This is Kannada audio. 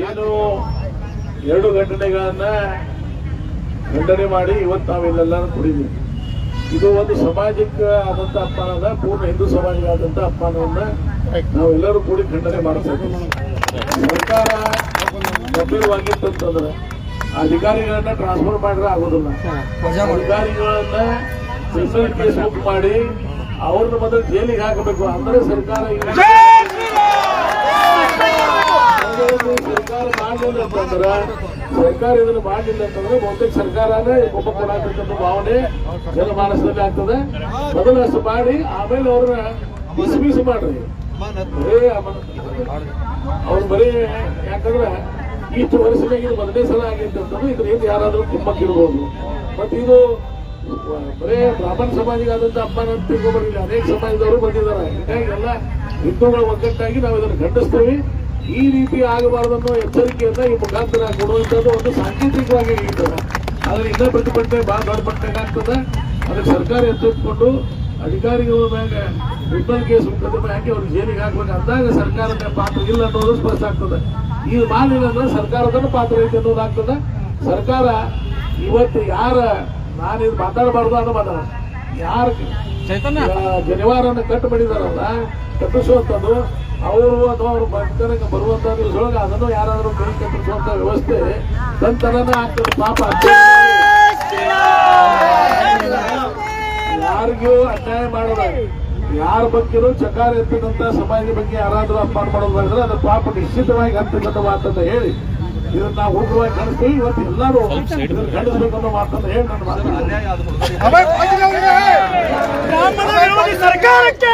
ಏನು ಎರಡು ಘಟನೆಗಳನ್ನ ಖಂಡನೆ ಮಾಡಿ ಇವತ್ತು ನಾವಿಲ್ಲೆಲ್ಲರೂ ಕುಡಿದೀವಿ ಇದು ಒಂದು ಸಮಾಜಕ್ಕೆ ಆದಂತ ಅಪಮಾನದ ಪೂರ್ಣ ಹಿಂದೂ ಸಮಾಜಕ್ಕೆ ಆದಂತ ಅಪಮಾನವನ್ನ ನಾವೆಲ್ಲರೂ ಕೂಡಿ ಖಂಡನೆ ಮಾಡ್ತೇವೆ ಸರ್ಕಾರ ಗಂಭೀರವಾಗಿತ್ತಂತಂದ್ರೆ ಅಧಿಕಾರಿಗಳನ್ನ ಟ್ರಾನ್ಸ್ಫರ್ ಮಾಡಿದ್ರೆ ಆಗೋದಿಲ್ಲ ಅಧಿಕಾರಿಗಳನ್ನ ಕ್ರಿಮಿನಲ್ ಕೇಸ್ ಬುಕ್ ಮಾಡಿ ಅವ್ರನ್ನ ಮೊದಲು ಜೈಲಿಗೆ ಹಾಕಬೇಕು. ಅಂದ್ರೆ ಸರ್ಕಾರ ಸರ್ಕಾರ ಮಾಡಲಿಲ್ಲ ಅಂತಂದ್ರೆ ಸರ್ಕಾರ ಇದನ್ನು ಮಾಡಲಿಲ್ಲ ಅಂತಂದ್ರೆ ಬಹುತೇಕ ಸರ್ಕಾರನೇ ಒಬ್ಬ ಕೊಡಾಕಂತ ಭಾವನೆ ಜನಮಾನಸದಲ್ಲಿ ಆಗ್ತದೆ. ಮೊದಲು ಅಷ್ಟು ಮಾಡಿ ಆಮೇಲೆ ಅವ್ರನ್ನ ಡಿಸ್ಮಿಸ್ ಮಾಡ್ರಿ. ಬರೀ ಅವ್ರು ಬರೀ ಯಾಕಂದ್ರೆ ಇಷ್ಟು ವರ್ಷದಾಗ ಇದು ಮೊದಲನೇ ಸಲ ಆಗಿತ್ತು ಅಂತಂದ್ರೆ ಇದ್ರ ಏನು ಯಾರಾದ್ರೂ ಕುಮ್ಮಕ್ಕಿರ್ಬೋದು. ಮತ್ತೆ ಇದು ಬರೇ ಬ್ರಾಹ್ಮಣ ಸಮಾಜಿಗೆ ಆದಂತ ಅಪ್ಪನ ಅಂತ ಅನೇಕ ಸಮಾಜದವರು ಬಂದಿದ್ದಾರೆ. ಹೀಗಾಗಿ ಎಲ್ಲ ಹಿಂದೂಗಳ ಒಗ್ಗಟ್ಟಾಗಿ ನಾವು ಇದನ್ನು ಖಂಡಿಸ್ತೀವಿ. ಈ ರೀತಿ ಆಗಬಾರದು ಅನ್ನೋ ಎಚ್ಚರಿಕೆಯನ್ನ ಈ ಮುಖಾಂತರ ಕೊಡುವಂತದ್ದು ಒಂದು ಸಾಂಕೇತಿಕವಾಗಿ ಇರ್ತದೆ ಆದ್ರೆ ಇನ್ನೂ ಪ್ರತಿಭಟನೆ ಬಹಳ ದೊಡ್ಡ ಮಟ್ಟಿಗೆ ಆಗ್ತದೆ. ಅದಕ್ಕೆ ಸರ್ಕಾರ ಎಚ್ಚೆತ್ತುಕೊಂಡು ಅಧಿಕಾರಿಗಳ ಮೇಲೆ ಕ್ರಿಮಿನಲ್ ಕೇಸ್ ಮುಖಾಂತರ ಹಾಕಿ ಅವ್ರಿಗೆ ಜೈಲಿಗೆ ಹಾಕ್ಬೇಕು. ಅಂದಾಗ ಸರ್ಕಾರದ ಪಾತ್ರ ಇಲ್ಲ ಅನ್ನೋದು ಸ್ಪಷ್ಟ ಆಗ್ತದೆ. ಇದು ಮಾಡಿಲ್ಲ ಅಂದ್ರೆ ಸರ್ಕಾರದ ಪಾತ್ರ ಐತೆ ಅನ್ನೋದಾಗ್ತದೆ ಸರ್ಕಾರ ಇವತ್ತು ಯಾರ ನಾನು ಇದು ಮಾತಾಡಬಾರ್ದು ಅನ್ನೋ ಮಾತಾಡ ಚೈತನ್ಯ. ಜನಿವಾರನ್ನ ಕಟ್ ಮಾಡಿದಾರಲ್ಲ ಕಟ್ಟಿಸುವಂಥದ್ದು ಅವರು ಅಥವಾ ಅವ್ರ ಬಂಧನಕ್ಕೆ ಬರುವಂತ ದಿವಸೊಳಗೆ ಅದನ್ನು ಯಾರಾದರೂ ಕೈ ಕಟ್ಟಿಸುವಂತ ವ್ಯವಸ್ಥೆ ನಂತರ ಆಗ್ತದೆ. ಪಾಪ ಯಾರಿಗೂ ಅನ್ಯಾಯ ಮಾಡಲ್ಲ ಯಾರ ಬಗ್ಗೆನೂ ಚಕಾರ ಎತ್ತಿದಂತ ಸಮಾಜದ ಬಗ್ಗೆ ಯಾರಾದ್ರೂ ಅಪಮಾನ ಮಾಡೋದಾದ್ರೆ ಅದ್ರ ಪಾಪ ನಿಶ್ಚಿತವಾಗಿ ಅಂತಕ್ಕಂಥ ಮಾತಂತ ಹೇಳಿ. ಇದನ್ನ ನಾವು ಉಗ್ರವಾಗಿ ಕಳಿಸಿ ಇವತ್ತು ಎಲ್ಲರೂ ಇದನ್ನ ಖಂಡಿಸ್ಬೇಕು ಅನ್ನೋ ಮಾತನ್ನ ಹೇಳಿ ನನ್ನ ಮಾತು ಸರ್ಕಾರಕ್ಕೆ